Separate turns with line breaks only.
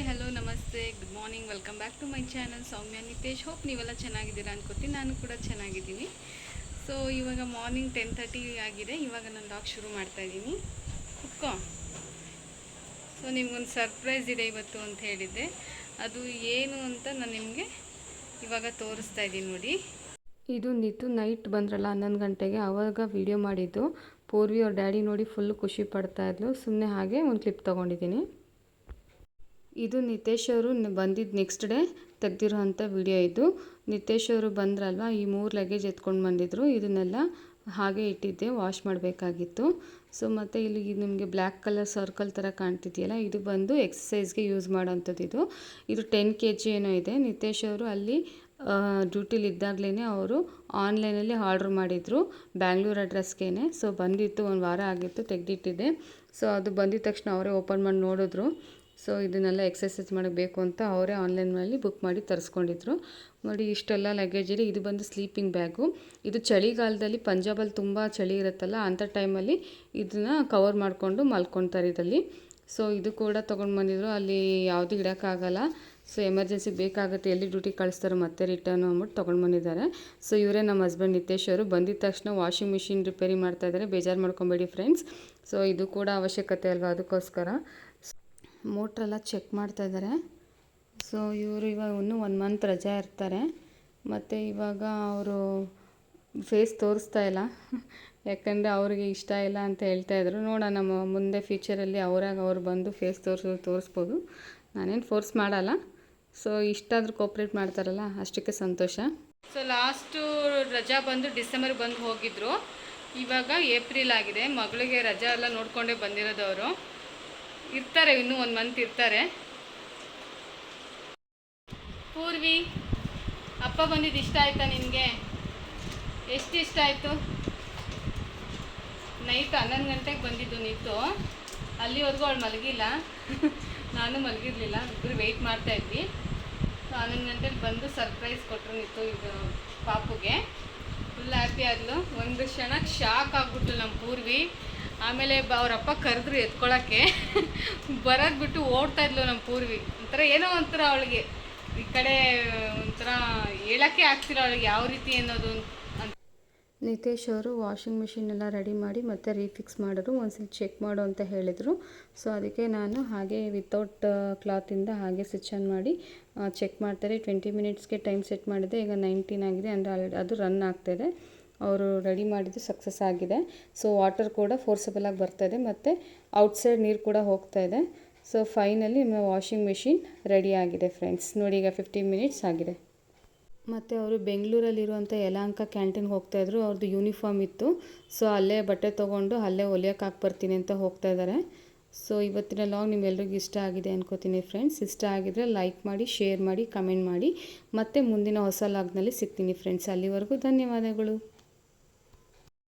Hi, hello, namaste, good morning, welcome back to my channel. Soumya, Nitesh, hope ನೀವೆಲ್ಲ ಚೆನ್ನಾಗಿದ್ದೀರಾ ಅನ್ಕೋತೀನಿ. ನಾನು ಕೂಡ ಚೆನ್ನಾಗಿದ್ದೀನಿ. ಸೊ ಇವಾಗ ಮಾರ್ನಿಂಗ್ ಟೆನ್ ತರ್ಟಿ ಆಗಿದೆ. ಇವಾಗ ನಾನು ಲಾಕ್ ಶುರು ಮಾಡ್ತಾ ಇದ್ದೀನಿ. ಕುತ್ಕೋ. ಸೊ ನಿಮ್ಗೊಂದು ಸರ್ಪ್ರೈಸ್ ಇದೆ ಇವತ್ತು ಅಂತ ಹೇಳಿದ್ದೆ. ಅದು ಏನು ಅಂತ ನಾನು ನಿಮಗೆ ಇವಾಗ ತೋರಿಸ್ತಾ ಇದ್ದೀನಿ ನೋಡಿ. ಇದು ನಿತು ನೈಟ್ ಬಂದ್ರಲ್ಲ, ಹನ್ನೊಂದು ಗಂಟೆಗೆ. ಆವಾಗ ವಿಡಿಯೋ ಮಾಡಿದ್ದು. ಪೂರ್ವಿ ಅವ್ರ ಡ್ಯಾಡಿ ನೋಡಿ ಫುಲ್ ಖುಷಿ ಪಡ್ತಾಯಿದ್ಲು ಸುಮ್ಮನೆ ಹಾಗೆ ಒಂದು ಕ್ಲಿಪ್ ತೊಗೊಂಡಿದ್ದೀನಿ. ಇದು ನಿತೇಶ್ ಅವರು ಬಂದಿದ್ದು ನೆಕ್ಸ್ಟ್ ಡೇ ತೆಗ್ದಿರೋಂಥ ವಿಡಿಯೋ ಇದು. ನಿತೇಶ್ ಅವರು ಬಂದ್ರಲ್ವ, ಈ ಮೂರು ಲಗೇಜ್ ಎತ್ಕೊಂಡು ಬಂದಿದ್ರು. ಇದನ್ನೆಲ್ಲ ಹಾಗೆ ಇಟ್ಟಿದ್ದೆ ವಾಶ್ ಮಾಡಬೇಕಾಗಿತ್ತು. ಸೊ ಮತ್ತು ಇಲ್ಲಿ ನಿಮಗೆ ಬ್ಲ್ಯಾಕ್ ಕಲರ್ ಸರ್ಕಲ್ ಥರ ಕಾಣ್ತಿದೆಯಲ್ಲ, ಇದು ಬಂದು ಎಕ್ಸಸೈಸ್ಗೆ ಯೂಸ್ ಮಾಡೋವಂಥದ್ದು ಇದು. ಇದು ಟೆನ್ ಕೆ ಜಿ ಏನೋ ಇದೆ. ನಿತೇಶ್ ಅವರು ಅಲ್ಲಿ ಡ್ಯೂಟಿಲಿ ಇದ್ದಾಗಲೇ ಅವರು ಆನ್ಲೈನಲ್ಲಿ ಆರ್ಡ್ರ್ ಮಾಡಿದರು ಬ್ಯಾಂಗ್ಳೂರು ಅಡ್ರೆಸ್ಗೇ ಸೊ ಬಂದಿತ್ತು, ಒಂದು ವಾರ ಆಗಿತ್ತು ತೆಗೆದಿಟ್ಟಿದ್ದೆ. ಸೊ ಅದು ಬಂದಿದ ತಕ್ಷಣ ಅವರೇ ಓಪನ್ ಮಾಡಿ ನೋಡಿದ್ರು. ಸೊ ಇದನ್ನೆಲ್ಲ ಎಕ್ಸಸೈಸ್ ಬೇಕು ಅಂತ ಅವರೇ ಆನ್ಲೈನಲ್ಲಿ ಬುಕ್ ಮಾಡಿ ತರಿಸ್ಕೊಂಡಿದ್ರು. ನೋಡಿ ಇಷ್ಟೆಲ್ಲ ಲಗೇಜ್ ಇದೆ ಇದು ಬಂದು ಸ್ಲೀಪಿಂಗ್ ಬ್ಯಾಗು ಇದು ಚಳಿಗಾಲದಲ್ಲಿ ಪಂಜಾಬಲ್ಲಿ ತುಂಬ ಚಳಿ ಇರುತ್ತಲ್ಲ ಅಂಥ ಟೈಮಲ್ಲಿ ಇದನ್ನು ಕವರ್ ಮಾಡಿಕೊಂಡು ಮಲ್ಕೊತಾರೆ ಇದರಲ್ಲಿ. ಸೊ ಇದು ಕೂಡ ತೊಗೊಂಡು ಬಂದಿದ್ರು. ಅಲ್ಲಿ ಯಾವುದು ಇಡೋಕ್ಕಾಗಲ್ಲ. ಸೊ ಎಮರ್ಜೆನ್ಸಿ ಬೇಕಾಗುತ್ತೆ, ಎಲ್ಲಿ ಡ್ಯೂಟಿ ಕಳಿಸ್ತಾರೋ ಮತ್ತೆ ರಿಟರ್ನ್ ಅಂದ್ಬಿಟ್ಟು ತೊಗೊಂಡು ಬಂದಿದ್ದಾರೆ. ಸೊ ಇವರೇ ನಮ್ಮ ಹಸ್ಬೆಂಡ್ ನಿತೇಶ್ ಅವರು ಬಂದಿದ ತಕ್ಷಣ ವಾಷಿಂಗ್ ಮಿಷಿನ್ ರಿಪೇರಿ ಮಾಡ್ತಾ ಇದ್ದಾರೆ. ಬೇಜಾರು ಮಾಡ್ಕೊಬೇಡಿ ಫ್ರೆಂಡ್ಸ್ ಸೊ ಇದು ಕೂಡ ಅವಶ್ಯಕತೆ ಅಲ್ವಾ ಅದಕ್ಕೋಸ್ಕರ? ಮೋಟ್ರೆಲ್ಲ ಚೆಕ್ ಮಾಡ್ತಾ ಇದ್ದಾರೆ. ಸೊ ಇವರು ಇವಾಗ ಇನ್ನೂ ಒನ್ ಮಂತ್ ರಜೆ ಇರ್ತಾರೆ. ಮತ್ತು ಇವಾಗ ಅವರು ಫೇಸ್ ತೋರಿಸ್ತಾ ಇಲ್ಲ. ಯಾಕಂದರೆ ಅವ್ರಿಗೆ ಇಷ್ಟ ಇಲ್ಲ ಅಂತ ಹೇಳ್ತಾ ಇದ್ದರು ನೋಡೋಣ, ನಮ್ಮ ಮುಂದೆ ಫ್ಯೂಚರಲ್ಲಿ ಅವರಾಗ ಅವ್ರು ಬಂದು ಫೇಸ್ ತೋರಿಸೋ, ತೋರಿಸ್ಬೋದು. ನಾನೇನು ಫೋರ್ಸ್ ಮಾಡಲ್ಲ. ಸೊ ಇಷ್ಟಾದರೂ ಕೋಪ್ರೇಟ್ ಮಾಡ್ತಾರಲ್ಲ, ಅಷ್ಟಕ್ಕೆ ಸಂತೋಷ. ಸೊ ಲಾಸ್ಟು ರಜಾ ಬಂದು ಡಿಸೆಂಬರ್ ಬಂದು ಹೋಗಿದ್ರು. ಇವಾಗ ಏಪ್ರಿಲ್ ಆಗಿದೆ. ಮಗಳಿಗೆ ರಜಾ ಎಲ್ಲ ನೋಡ್ಕೊಂಡೇ ಬಂದಿರೋದು ಅವರು. ಇರ್ತಾರೆ, ಇನ್ನೂ ಒಂದು ಮಂತ್ ಇರ್ತಾರೆ. ಪೂರ್ವಿ, ಅಪ್ಪ ಬಂದಿದ್ದು ಇಷ್ಟ ಆಯ್ತಾ ನಿನಗೆ? ಎಷ್ಟು ಇಷ್ಟ ಆಯಿತು? ನೈಟ್ ಹನ್ನೊಂದು ಗಂಟೆಗೆ ಬಂದಿದ್ದು ನೀತು. ಅಲ್ಲಿವರೆಗೂ ಅವಳು ಮಲಗಿಲ್ಲ. ನಾನು ಮಲಗಿರ್ಲಿಲ್ಲ ಇಬ್ಬರು ವೆಯ್ಟ್ ಮಾಡ್ತಾ ಇದ್ವಿ. ಸೊ ಹನ್ನೊಂದು ಗಂಟೆಗೆ ಬಂದು ಸರ್ಪ್ರೈಸ್ ಕೊಟ್ಟರು ನಿತ್ತು ಇದು ಪಾಪುಗೆ. ಫುಲ್ ಹ್ಯಾಪಿ ಆದ್ಲು. ಒಂದು ಕ್ಷಣಕ್ಕೆ ಶಾಕ್ ಆಗ್ಬಿಟ್ಲು ನಮ್ಮ ಪೂರ್ವಿ. ಆಮೇಲೆ ಅವರಪ್ಪ ಕರೆದ್ರು ಎತ್ಕೊಳ್ಳೋಕ್ಕೆ ಬರೋದು ಬಿಟ್ಟು ಓಡ್ತಾ ಇದ್ಲು ನಮ್ಮ ಪೂರ್ವಿ. ಒಂಥರ ಏನೋ ಒಂಥರ ಅವಳಿಗೆ. ಈ ಕಡೆ ಒಂಥರ ಹೇಳೋಕ್ಕೆ ಆಗ್ತಿಲ್ಲ ಅವಳಿಗೆ ಯಾವ ರೀತಿ ಅನ್ನೋದು ನಿತೇಶ್ ಅವರು ವಾಷಿಂಗ್ ಮಿಷಿನ್ ಎಲ್ಲ ರೆಡಿ ಮಾಡಿ ಮತ್ತೆ ರೀಫಿಕ್ಸ್ ಮಾಡಿದ್ರು. ಒಂದ್ಸಲ ಚೆಕ್ ಮಾಡು ಅಂತ ಹೇಳಿದರು. ಸೊ, ಅದಕ್ಕೆ ನಾನು ಹಾಗೆ ವಿತೌಟ್ ಕ್ಲಾತಿಂದ ಹಾಗೆ ಸ್ವಿಚ್ ಆನ್ ಮಾಡಿ ಚೆಕ್ ಮಾಡ್ತಾರೆ ಟ್ವೆಂಟಿ ಮಿನಿಟ್ಸ್ಗೆ ಟೈಮ್ ಸೆಟ್ ಮಾಡಿದೆ. ಈಗ ನೈನ್ಟೀನ್ ಆಗಿದೆ. ಅಂದರೆ ಅದು ರನ್ ಆಗ್ತಾಯಿದೆ ಅವರು ರೆಡಿ ಮಾಡಿದ್ದು ಸಕ್ಸಸ್ ಆಗಿದೆ. ಸೊ ವಾಟರ್ ಕೂಡ ಫೋರ್ಸಬಲಾಗಿ ಬರ್ತಾಯಿದೆ ಮತ್ತು ಔಟ್ಸೈಡ್ ನೀರು ಕೂಡ ಹೋಗ್ತಾ ಇದೆ. ಸೊ ಫೈನಲಿ ನಮ್ಮ ವಾಷಿಂಗ್ ಮೆಷಿನ್ ರೆಡಿ ಆಗಿದೆ ಫ್ರೆಂಡ್ಸ್ ನೋಡಿ ಈಗ ಫಿಫ್ಟೀನ್ ಮಿನಿಟ್ಸ್ ಆಗಿದೆ. ಮತ್ತು ಅವರು ಬೆಂಗಳೂರಲ್ಲಿರುವಂಥ ಯಲಾಂಕ ಕ್ಯಾಂಟೀನ್ ಹೋಗ್ತಾಯಿದ್ರು ಅವ್ರದ್ದು ಯೂನಿಫಾರ್ಮ್ ಇತ್ತು. ಸೊ ಅಲ್ಲೇ ಬಟ್ಟೆ ತೊಗೊಂಡು ಅಲ್ಲೇ ಹೊಲಿಯೋಕೆ ಹಾಕಿ ಬರ್ತೀನಿ ಅಂತ ಹೋಗ್ತಾ ಇದ್ದಾರೆ ಸೊ ಇವತ್ತಿನ ಲಾಗ್ ನಿಮ್ಮೆಲ್ರಿಗೂ ಇಷ್ಟ ಆಗಿದೆ ಅನ್ಕೋತೀನಿ ಫ್ರೆಂಡ್ಸ್ ಇಷ್ಟ ಆಗಿದ್ರೆ ಲೈಕ್ ಮಾಡಿ ಶೇರ್ ಮಾಡಿ ಕಮೆಂಟ್ ಮಾಡಿ. ಮತ್ತು ಮುಂದಿನ ಹೊಸ ಲಾಗ್ನಲ್ಲಿ ಸಿಗ್ತೀನಿ ಫ್ರೆಂಡ್ಸ್ ಅಲ್ಲಿವರೆಗೂ ಧನ್ಯವಾದಗಳು.